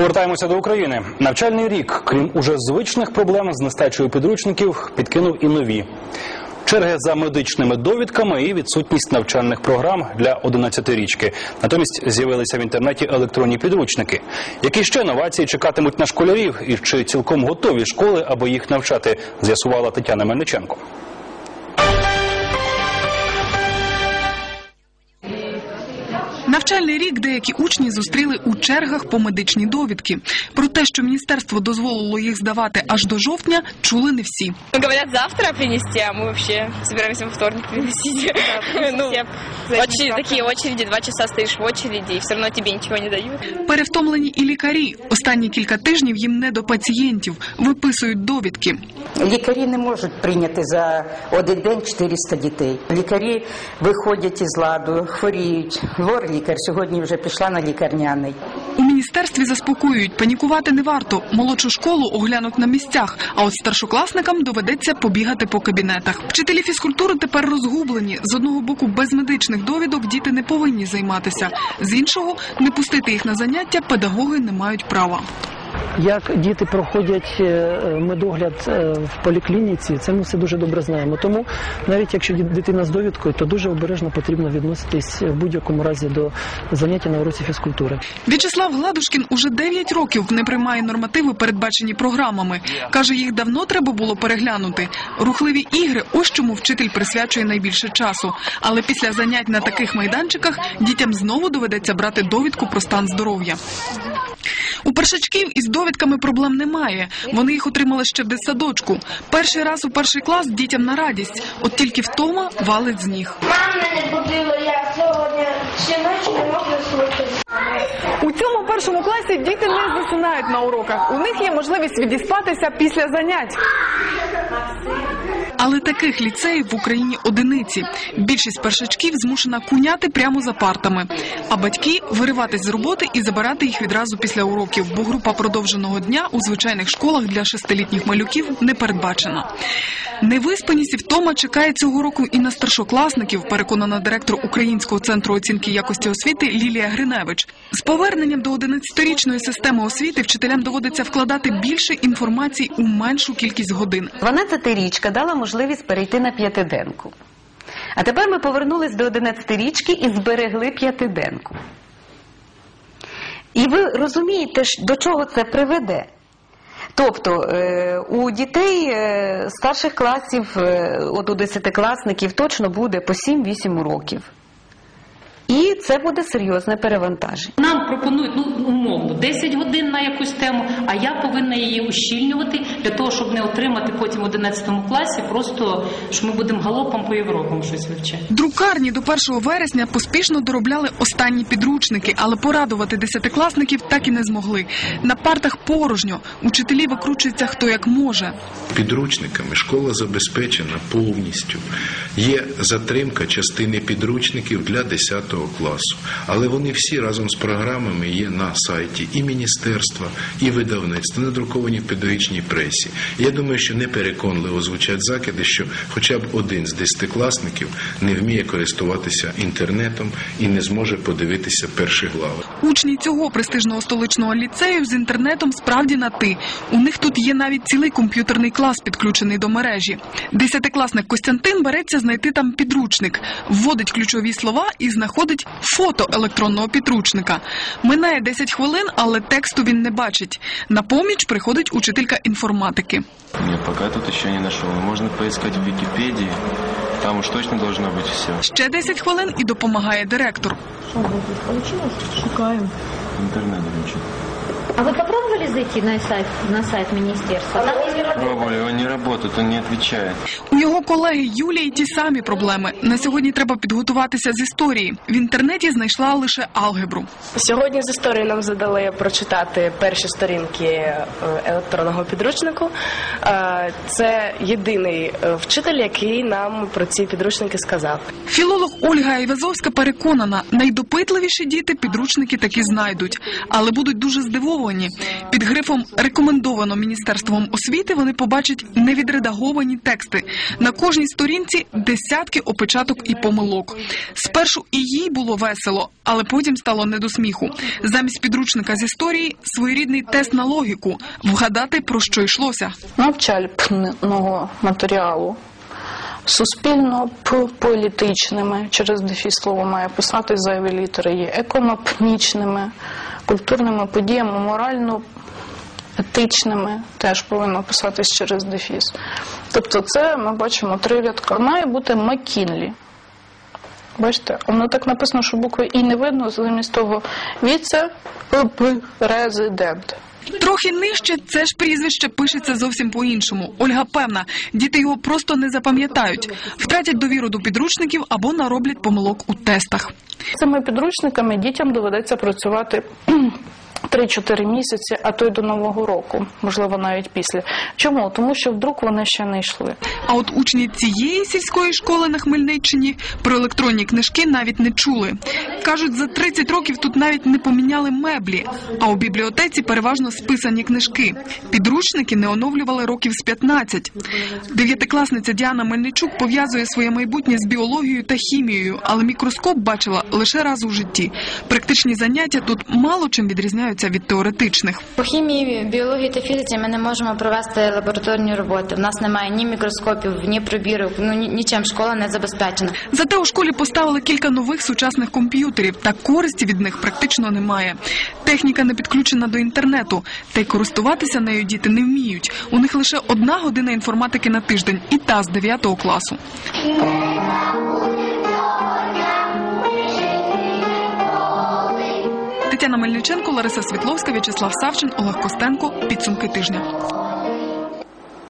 Повертаємося до України. Навчальний рік, крім уже звичних проблем з нестачею підручників, підкинув і нові. Черги за медичними довідками і відсутність навчальних програм для 11-річки. Натомість з'явилися в інтернеті електронні підручники. Які ще новації чекатимуть на школярів і чи цілком готові школи, аби їх навчати, з'ясувала Тетяна Мельниченко. Навчальний рік деякі учні зустріли у чергах по медичні довідки. Про те, що міністерство дозволило їх здавати аж до жовтня, чули не всі. Ну, говорят, завтра принести, а мы вообще собираемся во вторник принести. Ну, такие очереди, два часа стоишь в очереди, и все равно тебе ничего не дают. Перевтомлені і лікарі. Останні кілька тижнів їм не до пацієнтів, виписують довідки. Лікарі не можуть прийняти за один день 400 дітей. Лікарі виходять із ладу, хворіють. Лор-лікар сьогодні вже пішла на лікарняний. У міністерстві заспокоюють, панікувати не варто. Молодшу школу оглянуть на місцях, а от старшокласникам доведеться побігати по кабінетах. Вчителі фізкультури тепер розгублені. З одного боку, без медичних довідок діти не повинні займатися. З іншого, не пустити їх на заняття педагоги не мають права. Як діти проходять е, медогляд е, в поліклініці, це ми все дуже добре знаємо. Тому навіть якщо дитина з довідкою, то дуже обережно потрібно відноситись в будь-якому разі до заняття на уроці фізкультури. В'ячеслав Гладушкін уже 9 років не приймає нормативи, передбачені програмами. Каже, їх давно треба було переглянути. Рухливі ігри ось чому вчитель присвячує найбільше часу. Але після занять на таких майданчиках дітям знову доведеться брати довідку про стан здоров'я. У першачків із довідками проблем немає. Вони їх отримали ще в дитсадочку. Перший раз у перший клас дітям на радість. От тільки втома валить з ніг. Мама мене будила, я сьогодні ще ночі не можу слухати. У цьому першому класі діти не засинають на уроках. У них є можливість відіспатися після занять. Але таких ліцеїв в Україні одиниці. Більшість першачків змушена куняти прямо за партами, а батьки вириватись з роботи і забирати їх відразу після уроків, бо група продовженого дня у звичайних школах для шестилітніх малюків не передбачена. Невиспаність і втома чекає цього року і на старшокласників, переконана директор Українського центру оцінки якості освіти Лілія Гриневич. З поверненням до 11-річної системи освіти вчителям доводиться вкладати більше інформації у меншу кількість годин. 12-річка дала можливість перейти на п'ятиденку. А тепер ми повернулись до 11-річки і зберегли п'ятиденку. І ви розумієте, до чого це приведе? Тобто е, у дітей е, старших класів, е, от у десятикласників, точно буде по 7-8 уроків. І це буде серйозне перевантаження. Нам пропонують ну умовно 10 годин на якусь тему, а я повинна її ущільнювати для того, щоб не отримати потім в 11 класі, просто що ми будемо галопом по Європам щось вивчати. Друкарні до 1 вересня поспішно доробляли останні підручники, але порадувати десятикласників так і не змогли. На партах порожньо, учителі викручуються хто як може. Підручниками школа забезпечена повністю. Є затримка частини підручників для 10 класу, але вони всі разом з програмами є на сайті і міністерства, і видавництва, надруковані в педагогічній пресі. Я думаю, що непереконливо звучать закиди, що хоча б один з десятикласників не вміє користуватися інтернетом і не зможе подивитися перші глави. Учні цього престижного столичного ліцею з інтернетом справді на ти. У них тут є навіть цілий комп'ютерний клас, підключений до мережі. Десятикласник Костянтин береться знайти там підручник, вводить ключові слова і знаходить фото електронного підручника. Минає 10 хвилин, але тексту він не бачить. На поміч приходить учителька інформатики. Нет, пока тут ще не знайшов. Можна можно в Вікіпедії. Там уж точно должно бути все. Ще 10 хвилин і допомагає директор. Интернет включить. А вы попробовали зайти на сайт, на сайт министерства? Там есть Пробовали, он не работает, он не отвечает. У його колеги Юлії ті самі проблеми. На сьогодні треба підготуватися з історії. В інтернеті знайшла лише алгебру. Сьогодні з історії нам задали прочитати перші сторінки е, електронного підручнику. Е, Це єдиний е, вчитель, який нам про ці підручники сказав. Філолог Ольга Айвазовська переконана, найдопитливіші діти підручники таки знайдуть, але будуть дуже здивовані. Під грифом рекомендовано міністерством освіти вони побачать невідредаговані тексти. На кожній сторінці десятки опечаток і помилок. Спершу і їй було весело, але потім стало не до сміху. Замість підручника з історії своєрідний тест на логіку вгадати про що йшлося. навчального матеріалу. Суспільно-політичними, через дефіс слово має писати зайві літери, є економічними, культурними подіями, морально-етичними, теж повинно писатись через дефіс. Тобто це ми бачимо три рядка. Має бути Макінлі. Бачите, воно так написано, що букви І не видно, замість того віце президент. Трохи нижче це ж прізвище пишеться зовсім по-іншому. Ольга певна, діти його просто не запам'ятають, втратять довіру до підручників або нароблять помилок у тестах. Цими підручниками дітям доведеться працювати 3-4 місяці, а то й до нового року, можливо, навіть після. Чому? Тому що вдруг вони ще не йшли. А от учні цієї сільської школи на Хмельниччині про електронні книжки навіть не чули. Кажуть, за 30 років тут навіть не поміняли меблі, а у бібліотеці переважно списані книжки. Підручники не оновлювали років з 15. Дев'ятикласниця Діана Мельничук пов'язує своє майбутнє з біологією та хімією, але мікроскоп бачила лише раз у житті. Практичні заняття тут мало чим відрізняються від теоретичних. По хімії, біології та фізиці ми не можемо провести лабораторні роботи. В нас немає ні мікроскопів, ні пробірок, ну нічим школа не забезпечена. Зате у школі поставили кілька нових сучасних комп'ютерів, та користі від них практично немає. Техніка не підключена до інтернету, та й користуватися нею діти не вміють. У них лише одна година інформатики на тиждень, і та з 9 класу. Тетяна Мельниченко, Лариса Світловська, В'ячеслав Савчин, Олег Костенко. Підсумки тижня.